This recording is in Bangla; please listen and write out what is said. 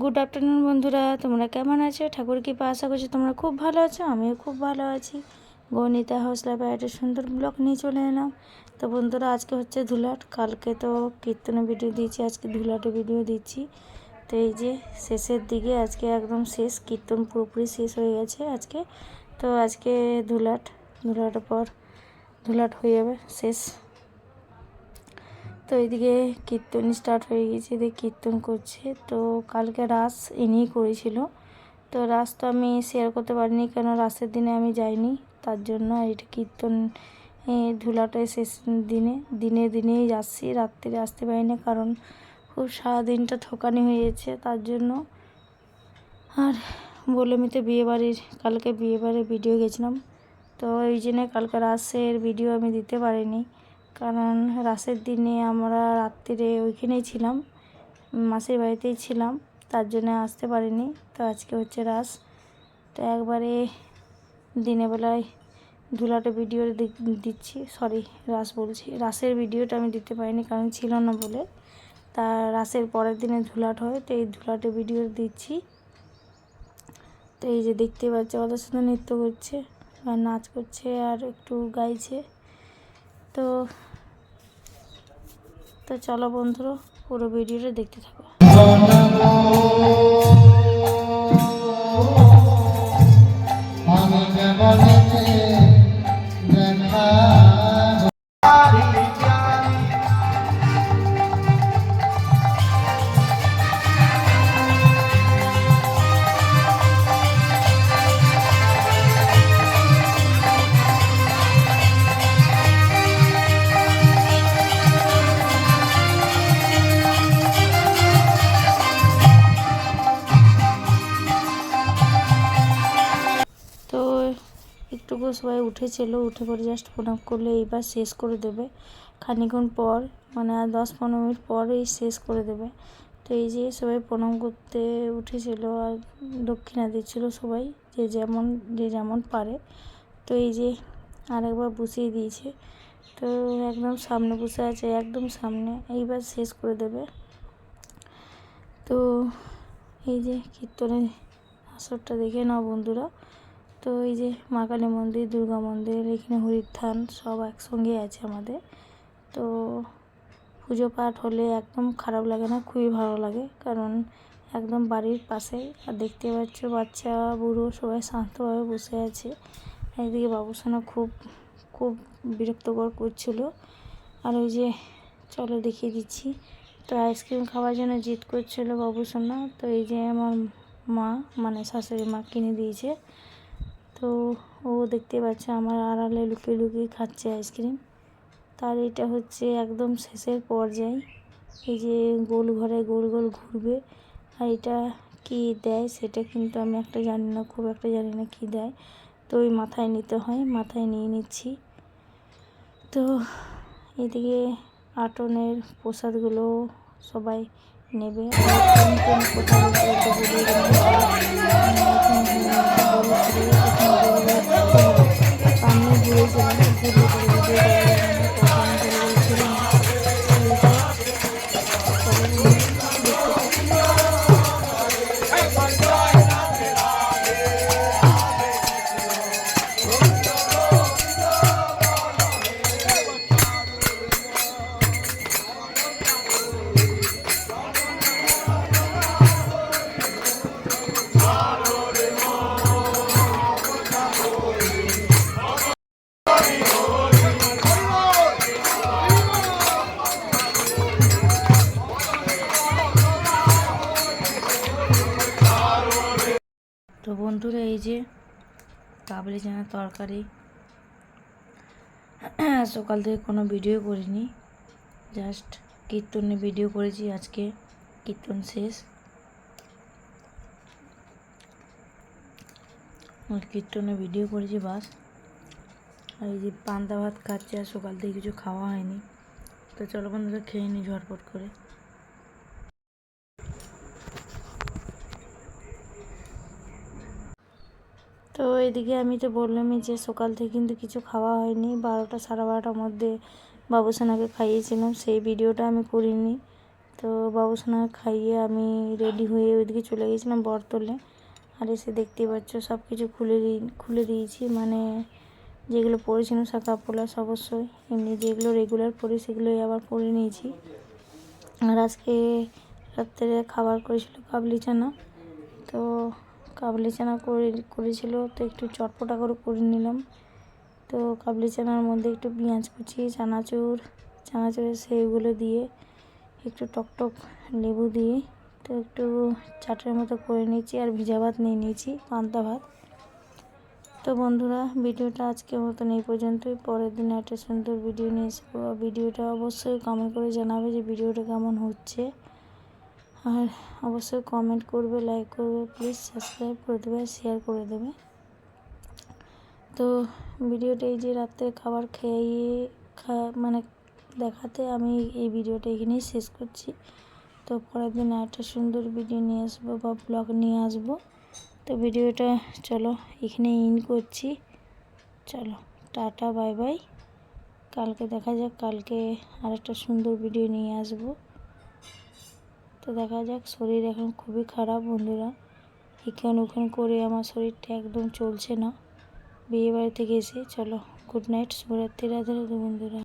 গুড আফটারনুন বন্ধুরা। তোমরা কেমন আছো? ঠাকুর কৃপা, আশা করছি তোমরা খুব ভালো আছো, আমিও খুব ভালো আছি। গণিতা হাউসলা একটা সুন্দর ব্লগ নিয়ে চলে এলাম। তো বন্ধুরা, আজকে হচ্ছে ধুলাট। কালকে তো কীর্তনের ভিডিও দিয়েছি, আজকে ধুলাটের ভিডিও দিচ্ছি। তো এই যে শেষের দিকে আজকে একদম শেষ, কীর্তন পুরোপুরি শেষ হয়ে গেছে আজকে। তো আজকে ধুলাট ধুলাটের পর ধুলাট হয়ে যাবে, শেষ। তো এইদিকে কীর্তন স্টার্ট হয়ে গেছে এদিকে কীর্তন করছে। তো কালকে রাস ইনিই করেছিল। তো রাস তো আমি শেয়ার করতে পারিনি কেন রাসের দিনে আমি যাইনি। তার জন্য এটা কীর্তন এ, ধুলাটায় শেষ দিনে দিনে দিনেই যাচ্ছি। রাত্রিরে আসতে পারিনি কারণ খুব সারাদিনটা ঠকানি হয়ে গেছে তার জন্য আর বলে মিতে বিয়ে বাড়ির কালকে বিয়ে বাড়ির ভিডিও গেছিলাম। তো এই জন্যে কালকে রাসের ভিডিও আমি দিতে পারিনি। কারণ রাসের দিনে আমরা রাত্রিরে ওইখানেই ছিলাম, মাসির বাড়িতেই ছিলাম, তার জন্য আসতে পারিনি। তো আজকে হচ্ছে রাস। তো একবারে দিনের বেলায় ধুলাটা ভিডিও দিচ্ছি সরি রাস বলছি। রাসের ভিডিওটা আমি দিতে পারিনি কারণ ছিল না বলে। তা রাসের পরের দিনে ধুলাট হয়, তো এই ধুলাটে ভিডিও দিচ্ছি। তো এই যে দেখতে পাচ্ছি ওদের সাথে নৃত্য করছে, আর নাচ করছে, আর একটু গাইছে। তো তো চলো বন্ধুরা পুরো ভিডিওটা দেখতে থাকো। তো একটুকু সবাই উঠেছিল, উঠে পরে জাস্ট প্রণাম করলে এইবার শেষ করে দেবে। খানিক্ষণ পর মানে আর দশ পনেরো মিনিট পরেই শেষ করে দেবে। তো এই যে সবাই প্রণাম করতে উঠেছিল আর দক্ষিণা দিচ্ছিল সবাই, যে যেমন যে যেমন পারে। তো এই যে আরেকবার বসিয়ে দিয়েছে। তো একদম সামনে বসে আছে, একদম সামনে, এইবার শেষ করে দেবে। তো এই যে কীর্তনের আসরটা দেখে নাও বন্ধুরা। তো এই যে মা কালী মন্দির, দুর্গা মন্দির, এখানে হরির থান সব একসঙ্গে আছে আমাদের। তো পুজো পাঠ হলে একদম খারাপ লাগে না, খুবই ভালো লাগে। কারণ একদম বাড়ির পাশে। আর দেখতে পাচ্ছ বাচ্চা, বুড়ো সবাই শান্তভাবে বসে আছে। এদিকে বাবুসোনা খুব খুব বিরক্তকর করছিল। আর ওই যে, চলো দেখিয়ে দিচ্ছি। তো আইসক্রিম খাওয়ার জন্য জিদ করছিল বাবুসোনা। তো এই যে আমার মা মানে শাশুড়ি মা কিনে দিয়েছে। তো ও দেখতে পাচ্ছে আমার আড়ালে লুকিয়ে লুকিয়ে খাচ্ছে আইসক্রিম। তার এটা হচ্ছে একদম শেষের পর্যায়ে। এই যে গোল ঘরে গোল গোল ঘুরবে, আর এটা কি দেয় সেটা কিন্তু আমি একটা জানি না, খুব একটা জানি না কি দেয়। তো ওই মাথায় নিতে হয়, মাথায় নিয়ে নিচ্ছি। তো এদিকে আটনের প্রসাদগুলো সবাই নেবে পানি কোন বন্ধুরা, এই যে কাবলি চানা তরকারি। সকাল থেকে কোনো ভিডিও করিনি জাস্ট কীর্তনে ভিডিও করেছি, আজকে কীর্তন শেষ। কীর্তনে ভিডিও করেছি বাস। আর এই যে পান্তা ভাত খাচ্ছে, আর সকাল থেকে কিছু খাওয়া হয়নি। তো চলো বন্ধুরা, খেয়ে নিই ঝটপট করে। তো এদিকে আমি তো বললামই যে সকাল থেকে কিন্তু কিছু খাওয়া হয়নি। বারোটা, সাড়ে বারোটার মধ্যে বাবুসোনাকে খাইয়েছিলাম, সেই ভিডিওটা আমি করিনি। তো বাবুসোনাকে খাইয়ে আমি রেডি হয়ে ওইদিকে চলে গেছিলাম বরতলে আর এসে দেখতেই পাচ্ছ সব কিছু খুলে দিই, খুলে দিয়েছি। মানে যেগুলো পরেছিলাম শাখা পলাশ অবশ্যই। এমনি যেগুলো রেগুলার পরি সেগুলোই আবার পরে নিয়েছি। আর আজকে রাত্রে খাবার করেছিল কাবলি চানা। তো কাবলি চানা করে, করেছিল, তো একটু চটপটা করে করে নিলাম। তো কাবলি চানার মধ্যে একটু পেঁয়াজ কুচি, চানাচুর চানাচুরের সেইগুলো দিয়ে একটু টকটক লেবু দিয়ে তো একটু চাটের মতো করে নিয়েছি আর ভিজা ভাত নিয়ে নিয়েছি, পান্তা ভাত। তো বন্ধুরা, ভিডিওটা আজকের মতন এই পর্যন্তই। পরের দিন একটা সুন্দর ভিডিও নিয়ে আর ভিডিওটা অবশ্যই কমেন্ট করে জানাবে যে ভিডিওটা কেমন হচ্ছে। আর অবশ্যই কমেন্ট করবে লাইক করবে প্লিজ সাবস্ক্রাইব করে দেবে শেয়ার করে দেবে। তো ভিডিওটা এই যে রাত্রে খাবার খেয়ে, খা মানে দেখাতে আমি এই ভিডিওটা এখানেই শেষ করছি। তো পরের দিন একটা সুন্দর ভিডিও নিয়ে আসব বা ব্লগ নিয়ে আসব। তো ভিডিওটা চলো এখানে ইন করছি। চলো, টাটা বাই বাই কালকে দেখা যাক, কালকে আরেকটা সুন্দর ভিডিও নিয়ে আসব। তো দেখা যাক, শরীর এখন খুবই খারাপ বন্ধুরা। এখান ওখান করে আমার শরীরটা একদম চলছে না। বিয়ে বাড়ি থেকে এসে চলো গুড নাইট শুভরাত্রি রাধে বন্ধুরা।